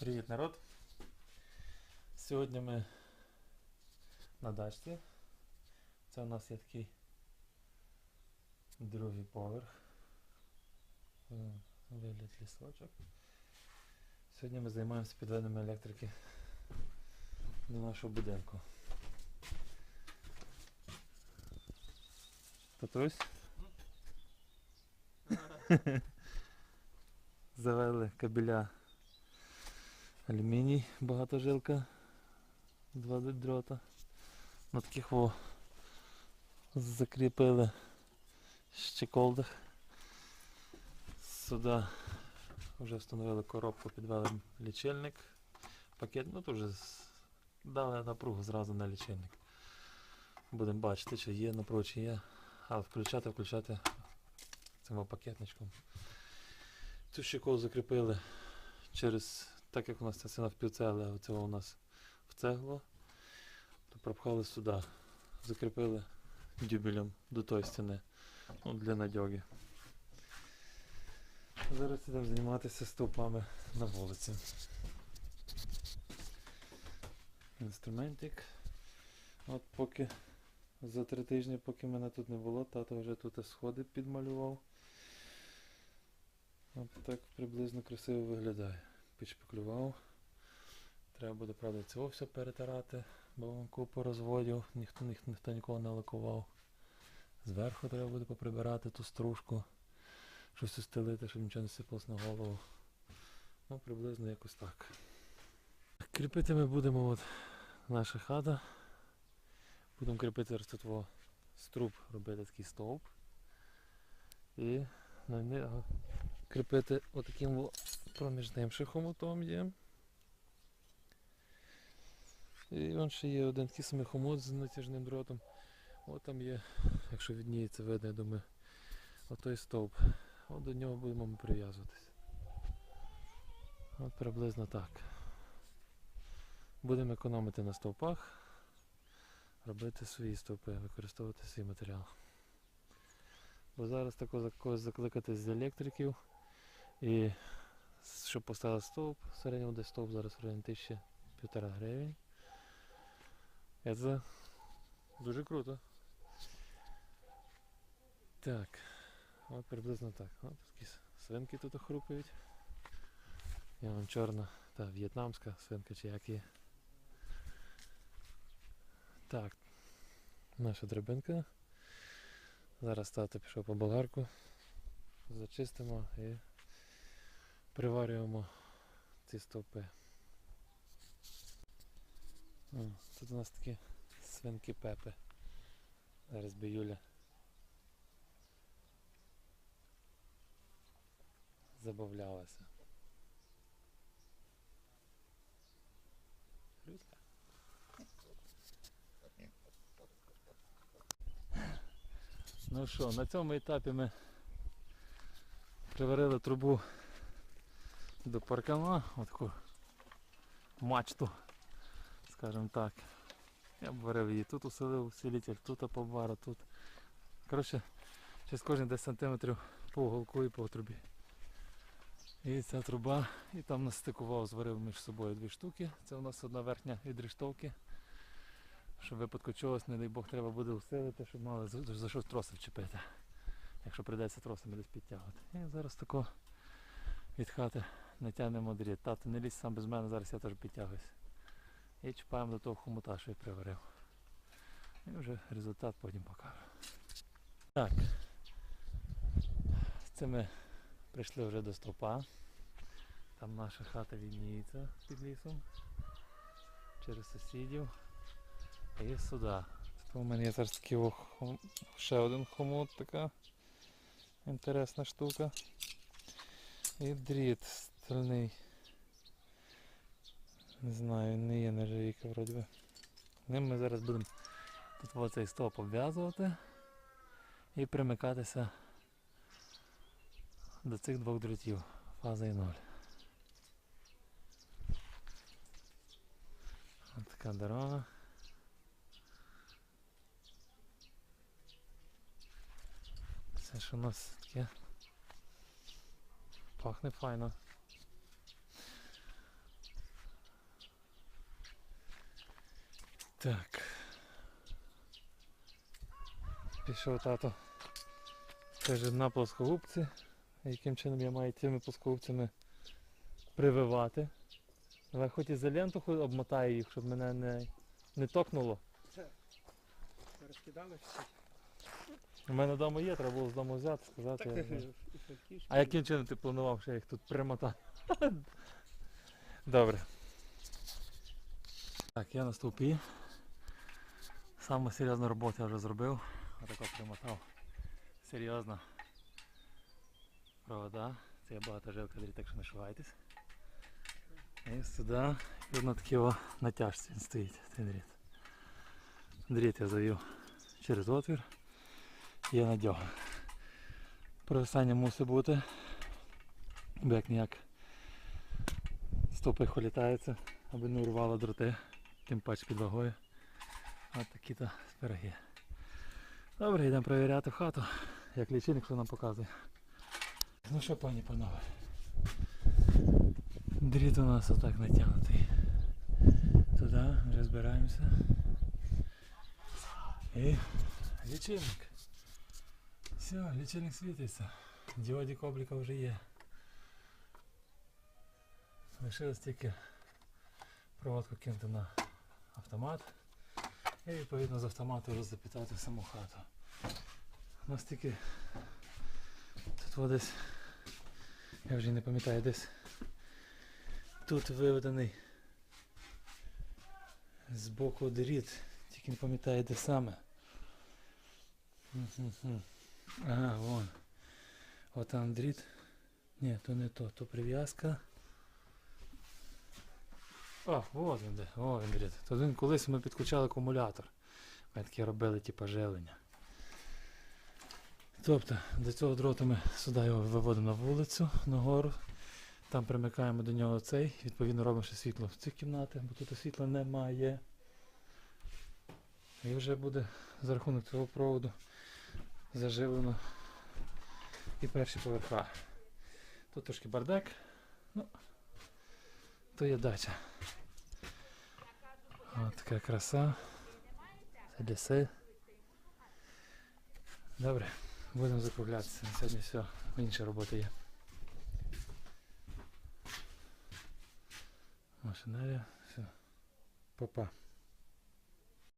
Привіт, народ! Сьогодні ми на дачці. Це у нас є такий другий поверх. Е, Вигляд лісочок. Сьогодні ми займаємося підведенням електрики до нашого будинку. Татусь? Завели кабеля алюміній, багатожилка, два дрота. На таких во закріпили щеколдах. Сюди вже встановили коробку, підвели лічильник, пакет, ну тут вже дали напругу зразу на лічильник. Будемо бачити, чи є напруга, чи є. Але включати, включати цим пакетничком. Цю щеколду закріпили через, так як у нас ця стіна в півцели, а оце у нас в цегло, то пропхали сюди, закріпили дюбелем до тої стіни ну, для надьоги. Зараз будемо займатися стовпами на вулиці. Інструментик. От поки за три тижні, поки мене тут не було, тато вже тут сходи підмалював. От так приблизно красиво виглядає. Підшпаклював. Треба буде, правда, цього все перетирати, бо купу розводів, ніхто, ніх- ніхто нікого не лакував. Зверху треба буде поприбирати ту стружку, щось устелити, щоб нічого не сипалось на голову. Ну, приблизно якось так. Кріпити ми будемо от наша хата. Будемо кріпити зараз тут во струб, робити такий стовп. І на кріпити отаким во проміжним ще хомутом є. І вон ще є один такий самий хомут з натяжним дротом. От там є, якщо відніється видно, я думаю, отой стовп. От до нього будемо ми прив'язуватись. От приблизно так. Будемо економити на стовпах, робити свої стовпи, використовувати свій матеріал. Бо зараз тако за когось закликати з електриків і щоб поставити стовп, в середньому десь стовп зараз в районі тисячі півтора гривень. Це дуже круто. Так, от приблизно так. От такі свинки тут хрупають. Я вон чорна та в'єтнамська свинка чи як є. Так, наша драбинка. Зараз тато пішов по болгарку. Зачистимо і приварюємо ці стовпи. Тут у нас такі свинки Пепи. Зараз би Юля забавлялася. Люська. Ну що, на цьому етапі ми приварили трубу до паркана, отаку мачту, скажімо так. Я б варив її тут уселив усилитель, тут побара, тут. Коротше, через кожні 10 сантиметрів по уголку і по трубі. І ця труба, і там настикував, зварив між собою дві штуки. Це у нас одна верхня від рештовки. Щоб випадку чогось, не дай Бог, треба буде усилити, щоб мали за, за щось троси вчепити. Якщо прийдеться тросами десь підтягувати. І зараз тако від хати натягнемо дріт. Тато не лізь сам без мене, зараз я теж підтягуюсь. І чіпаємо до того хомута, що я приварив. І вже результат потім покажу. Так. Це ми прийшли вже до стовпа. Там наша хата відніється під лісом. Через сусідів. І сюди. Тут у мене є зараз такий ще один хомут, така інтересна штука. І дріт стальний. Не знаю, не є нержавійка вроді би. Ним ми зараз будемо тут оцей стовп обв'язувати і примикатися до цих двох дротів. Фаза і ноль. Ось така дорога. Це ж у нас таке пахне файно. Так. Пішов тато. Каже на плоскогубці. Яким чином я маю цими плоскогубцями прививати. Але хоч ізоленту хоч обмотаю їх, щоб мене не, не токнуло. Розкидали всі. У мене вдома є, треба було з дому взяти, сказати. Так, я і. А яким чином ти планував, що я їх тут примотати? Добре. Так, я на стовпі. Саме серйозну роботу я вже зробив. Отако примотав. Серйозно. Провода. Це є багатожилка дріт, так що не шугайтесь. І сюди. І на такій натяжці він стоїть, цей дріт. Дріт я завів через отвір. Я надяг. Провисання мусить бути. Бо як ніяк стопи холітаються, аби не урвало дроти, тим паче під вагою. Ось такі то пироги. Добре, йдемо перевіряти хату, як лічильник що нам показує. Ну що, пані панове. Дріт у нас отак натягнутий. Туди вже збираємося. І лічильник. Все, лічильник світиться. Діодик обліка вже є. Лишилось тільки проводку кинути на автомат і відповідно з автомату вже саму хату. У нас тільки тут десь, я вже не пам'ятаю десь тут виведений з боку дріт, тільки не пам'ятаю де саме. Ага, вон. От там дріт. Ні, то не то, то прив'язка. О, от він де, о він. То він колись ми підключали акумулятор. Ми такі робили, типу, живлення. Тобто, до цього дроту ми сюди його виводимо на вулицю, нагору. Там примикаємо до нього цей, відповідно робимо ще світло в ці кімнати, бо тут світла немає. І вже буде за рахунок цього проводу заживлено і перші поверха. Тут трошки бардак, ну, то є дача. От така краса. Це ліси. Добре, будемо закруглятися. На сьогодні все. Інша робота є. Машинерія, все. Попа.